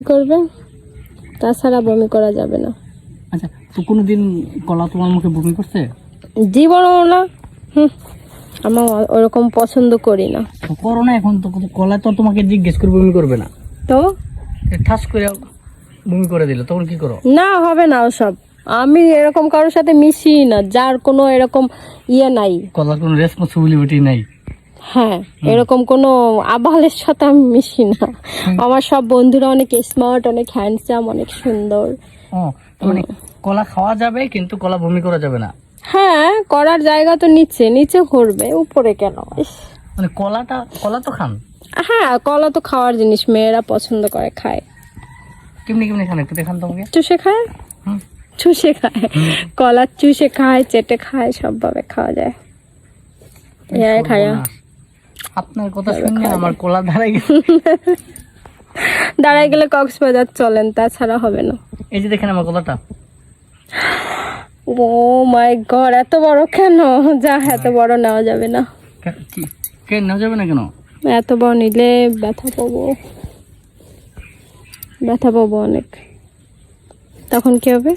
করবে? তাছাড়া বমি করা যাবে না। আচ্ছা তো কোনোদিন কলা তোমার মুখে বমি করছে? জীবনও না। হুম আমার ওরকম পছন্দ করি না। তো করো না এখন তো কলা তো তোমাকে জিজ্ঞেস করে বমি করবে না। তো? ঠাস করে বমি করে দিল তখন কি করো? না হবে না ওসব। আমি এরকম কারোর সাথে মিশি না যার কোনো এরকম ইয়ে নাই। কলার কোনো রেসপন্সিবিলিটি নাই। হ্যাঁ এরকম কোনো আবালের সাথে আমি মিশি না। আমার সব বন্ধুরা অনেক স্মার্ট অনেক হ্যান্ডসাম অনেক সুন্দর। মানে কলা খাওয়া যাবে কিন্তু কলা বমি করা যাবে না? হ্যাঁ করার জায়গা তো নিচে নিচে করবে উপরে কেন? মানে কলাটা কলা তো খান? হ্যাঁ কলা তো খাওয়ার জিনিস মেয়েরা পছন্দ করে খায়। কেমনি কেমনি খান? একটু দেখান তোমাকে চুষে খায়? চুষে খায়। কলা চুষে খায় চেটে খায় সবভাবে খাওয়া যায়। খায়া। আপনার কথা শুনে আমার কলা ধারাই গেছে। দাঁড়ায় গেলে কক্সবাজার চলেন তাছাড়া হবে না। এই যে দেখেন আমার কলাটা ও মাই গড এত বড় কেন? যা এত বড় নেওয়া যাবে না। কে- কে নেওয়া যাবে না কেন? এত বড় নিলে ব্যথা পাবো। ব্যথা পাবো অনেক। তখন কি হবে?